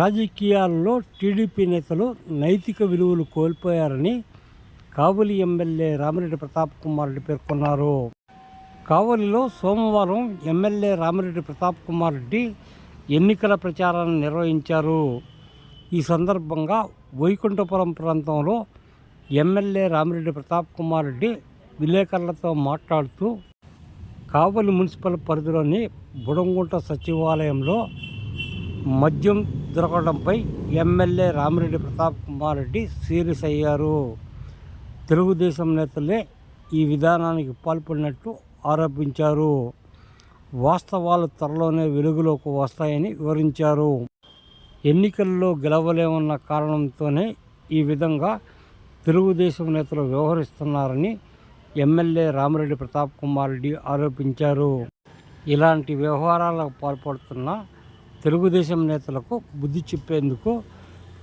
రాజకీయాల్లో టీడీపీ నేతలు నైతిక విలువలు కోల్పోయారని కావలి ఎమ్మెల్యే రామిరెడ్డి ప్రతాప్ కుమార్ రెడ్డి పేర్కొన్నారు. కావలిలో సోమవారం ఎమ్మెల్యే రామిరెడ్డి ప్రతాప్ కుమార్ రెడ్డి ఎన్నికల ప్రచారాన్ని నిర్వహించారు. ఈ సందర్భంగా వైకుంఠపురం ప్రాంతంలో ఎమ్మెల్యే రామిరెడ్డి ప్రతాప్ కుమార్ రెడ్డి విలేకరులతో మాట్లాడుతూ కావలి మున్సిపల్ పరిధిలోని బుడంగుంట సచివాలయంలో మద్యం దొరకడంపై ఎమ్మెల్యే రామిరెడ్డి ప్రతాప్ కుమార్ రెడ్డి సీరియస్ అయ్యారు. తెలుగుదేశం నేతలే ఈ విధానానికి పాల్పడినట్లు ఆరోపించారు. వాస్తవాలు త్వరలోనే వెలుగులోకి వస్తాయని వివరించారు. ఎన్నికల్లో గెలవలేమన్న కారణంతోనే ఈ విధంగా తెలుగుదేశం నేతలు వ్యవహరిస్తున్నారని ఎమ్మెల్యే రామిరెడ్డి ప్రతాప్ కుమార్ రెడ్డి ఆరోపించారు. ఇలాంటి వ్యవహారాలకు పాల్పడుతున్న తెలుగుదేశం నేతలకు బుద్ధి చెప్పేందుకు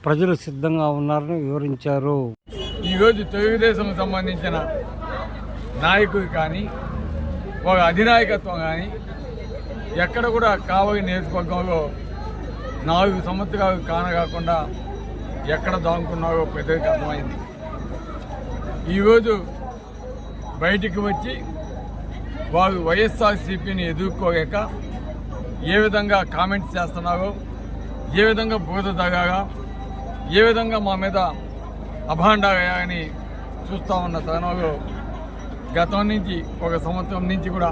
ప్రజలు సిద్ధంగా ఉన్నారని వివరించారు. ఈరోజు తెలుగుదేశం సంబంధించిన నాయకుడు కానీ ఒక అధినాయకత్వం కానీ ఎక్కడ కూడా కావలి నియోజకవర్గంలో నాలుగు సంవత్సరాలు కానగాకుండా ఎక్కడ దాముకున్నారో ప్రజలకు అర్థమైంది. ఈరోజు బయటికి వచ్చి వారు వైఎస్ఆర్సీపీని ఎదుర్కోలేక ఏ విధంగా కామెంట్స్ చేస్తున్నారో ఏ విధంగా బోధ తగాగా ఏ విధంగా మా మీద అభాండాలని చూస్తూ ఉన్న తరుణంలో గతం నుంచి ఒక సంవత్సరం నుంచి కూడా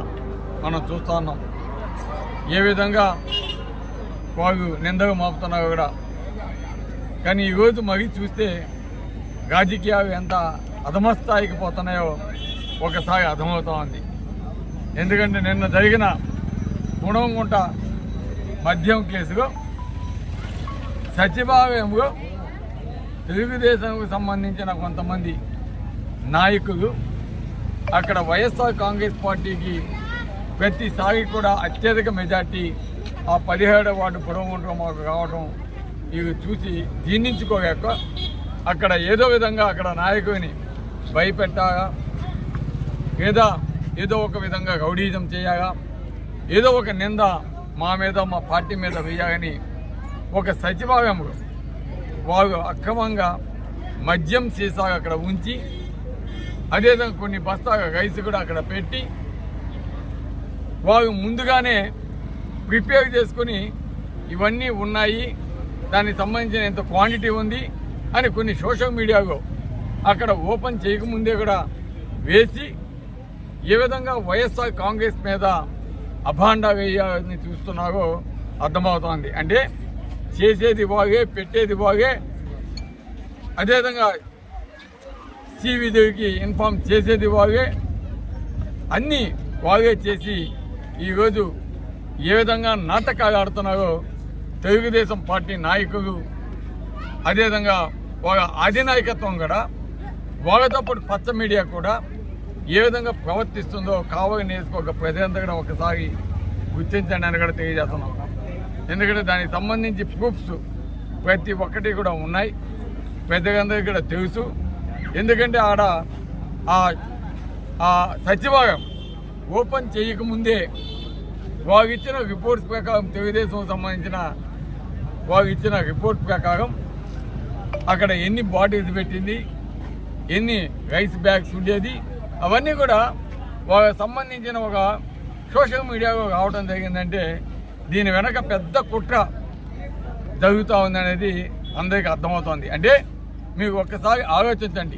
మనం చూస్తూ ఉన్నాం. ఏ విధంగా వారు నిందగా మోపుతున్నారో కూడా. కానీ ఈరోజు మరీ చూస్తే రాజకీయాలు ఎంత అధమస్థాయికి పోతున్నాయో ఒకసారి అర్థమవుతూ ఉంది. ఎందుకంటే నిన్న జరిగిన గుణంగుంట మద్యం కేసులో సచివాలయంలో తెలుగుదేశంకు సంబంధించిన కొంతమంది నాయకులు అక్కడ వైఎస్ఆర్ కాంగ్రెస్ పార్టీకి ప్రతిసారి కూడా అత్యధిక మెజార్టీ ఆ పదిహేడు వార్డు పొడవుంటూ మాకు రావడం ఇవి చూసి జీర్ణించుకోలేక అక్కడ ఏదో విధంగా అక్కడ నాయకుని భయపెట్టాగా లేదా ఏదో ఒక విధంగా గౌడీజం చేయాలా ఏదో ఒక నింద మా మీద మా పార్టీ మీద వేయాలని ఒక సచివాలయంలో వారు అక్రమంగా మద్యం సీసాగా అక్కడ ఉంచి అదేవిధంగా కొన్ని బస్తాల రైస్ కూడా అక్కడ పెట్టి వారు ముందుగానే ప్రిపేర్ చేసుకుని ఇవన్నీ ఉన్నాయి దానికి సంబంధించిన ఎంత క్వాంటిటీ ఉంది అని కొన్ని సోషల్ మీడియాలో అక్కడ ఓపెన్ చేయకముందే కూడా వేసి ఏ విధంగా వైఎస్ఆర్ కాంగ్రెస్ మీద అభాండా వేయాలని చూస్తున్నారో అర్థమవుతోంది. అంటే చేసేది బాగే పెట్టేది బాగే అదేవిధంగా శ్రీవిదేవికి ఇన్ఫామ్ చేసేది బాగే అన్నీ బాగే చేసి ఈరోజు ఏ విధంగా నాటకాలు ఆడుతున్నారో తెలుగుదేశం పార్టీ నాయకులు అదేవిధంగా వాళ్ళ అధినాయకత్వం కూడా వాళ్ళతో పాటు పచ్చ మీడియా కూడా ఏ విధంగా ప్రవర్తిస్తుందో కావలి నియోజకవర్గ ప్రజలంతా కూడా ఒకసారి గుర్తించండి అని కూడా తెలియజేస్తున్నాం. ఎందుకంటే దానికి సంబంధించి ప్రూఫ్స్ ప్రతి ఒక్కటి కూడా ఉన్నాయి. పెద్దలందరికీ కూడా తెలుసు. ఎందుకంటే ఆడ ఆ ఆ సచివాలయం ఓపెన్ చేయకముందే వారు ఇచ్చిన రిపోర్ట్స్ ప్రకారం తెలుగుదేశం సంబంధించిన వారు ఇచ్చిన రిపోర్ట్ ప్రకారం అక్కడ ఎన్ని బాటిల్స్ పెట్టింది ఎన్ని రైస్ బ్యాగ్స్ ఉండేది అవన్నీ కూడా సంబంధించిన ఒక సోషల్ మీడియాలో రావడం జరిగిందంటే దీని వెనక పెద్ద కుట్ర జరుగుతూ ఉందనేది అందరికీ అర్థమవుతోంది. అంటే మీకు ఒక్కసారి ఆలోచించండి.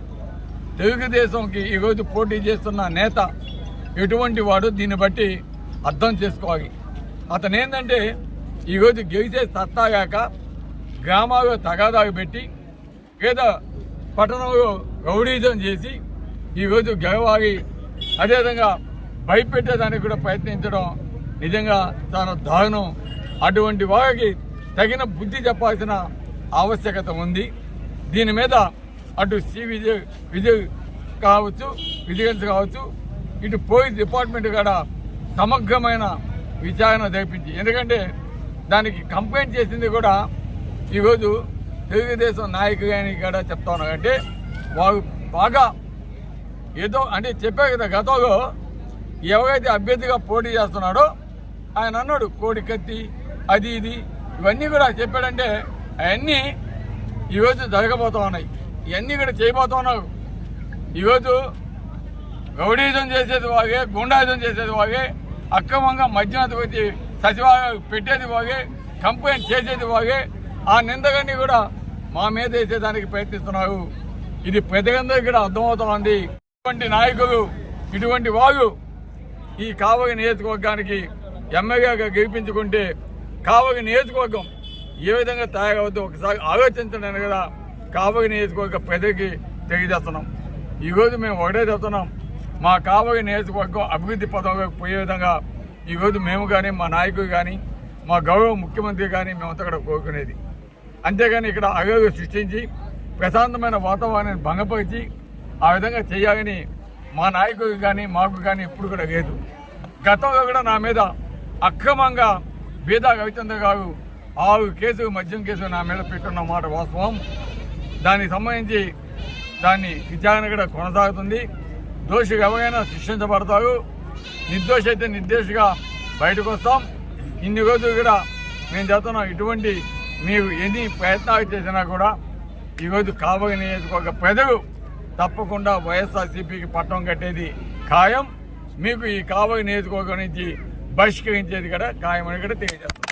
తెలుగుదేశంకి ఈరోజు పోటీ చేస్తున్న నేత ఎటువంటి వాడు దీన్ని బట్టి అర్థం చేసుకోవాలి. అతను ఏంటంటే ఈరోజు గెలిచే సత్తాగాక గ్రామాల్లో తగాదాలు పెట్టి లేదా పట్టణంలో రౌడీజం చేసి ఈరోజు గెలవాలి అదేవిధంగా భయపెట్టేదానికి కూడా ప్రయత్నించడం నిజంగా చాలా దారుణం. అటువంటి వారికి తగిన బుద్ధి చెప్పాల్సిన ఆవశ్యకత ఉంది. దీని మీద అటు సి విజయ్ విజయ్ కావచ్చు విజిలెన్స్ కావచ్చు ఇటు పోలీస్ డిపార్ట్మెంట్ కూడా సమగ్రమైన విచారణ జరిపించి ఎందుకంటే దానికి కంప్లైంట్ చేసింది కూడా ఈరోజు తెలుగుదేశం నాయకుడు అని కూడా చెప్తా ఉన్నారు. అంటే వారు బాగా ఏదో అంటే చెప్పే కదా గతంలో. ఎవరైతే అభ్యర్థిగా పోటీ చేస్తున్నాడో ఆయన అన్నాడు కోడి కత్తి అది ఇది. ఇవన్నీ కూడా చెప్పాడంటే అవన్నీ ఈరోజు జరగబోతూ ఉన్నాయి. ఇవన్నీ కూడా చేయబోతూ ఉన్నారు. ఈరోజు గౌడీజం చేసేది వాగే గుండాయుధం చేసేది వాగే అక్రమంగా మధ్యాహ్నం వచ్చి సచివాలయం పెట్టేది వాగే కంప్లైంట్ చేసేది వాగే ఆ నిందగాన్ని కూడా మా మీద వేసేదానికి ప్రయత్నిస్తున్నారు. ఇది ప్రజలందరికీ కూడా అర్థమవుతోంది ఇటువంటి నాయకులు ఇటువంటి వాళ్ళు ఈ కావలి నియోజకవర్గానికి ఎమ్మెల్యేగా గెలిపించుకుంటే కావలి నియోజకవర్గం ఏ విధంగా తయారవుతుందో ఒకసారి ఆలోచించడానికి కదా. కావలి నియోజకవర్గ ప్రజలకి తెలియజేస్తున్నాం. ఈరోజు మేము ఒకటే చెప్తున్నాం. మా కావలి నియోజకవర్గం అభివృద్ధి పదంలోకి పోయే విధంగా ఈరోజు మేము కానీ మా నాయకులు కానీ మా గౌరవ ముఖ్యమంత్రి కానీ మేమంతా కూడా కోరుకునేది. అంతేగాని ఇక్కడ అగలు సృష్టించి ప్రశాంతమైన వాతావరణాన్ని భంగపరిచి ఆ విధంగా చేయాలని మా నాయకుడికి కానీ మాకు కానీ ఎప్పుడు కూడా లేదు. గతంలో కూడా నా మీద అక్రమంగా బీదా రవిచంద్ర గారు ఆరు కేసు మద్యం కేసు నా మీద పెట్టున్న మాట వాస్తవం. దానికి సంబంధించి దాన్ని విచారణ కూడా కొనసాగుతుంది. దోషి ఎవరైనా శిక్షించబడతారు. నిర్దోషి అయితే నిర్దోషిగా బయటకు వస్తాం. ఇన్ని రోజులు కూడా మేము చెప్తున్నాం ఇటువంటి మీరు ఎన్ని ప్రయత్నాలు చేసినా కూడా ఈరోజు కాబోయే నియోజకవర్గ ప్రజలు తప్పకుండా వైఎస్ఆర్సీపీకి పట్టం కట్టేది ఖాయం. మీకు ఈ కాబోయే నియోజకవర్గం నుంచి బహిష్కరించేది కూడా ఖాయం అని కూడా తెలియజేస్తాం.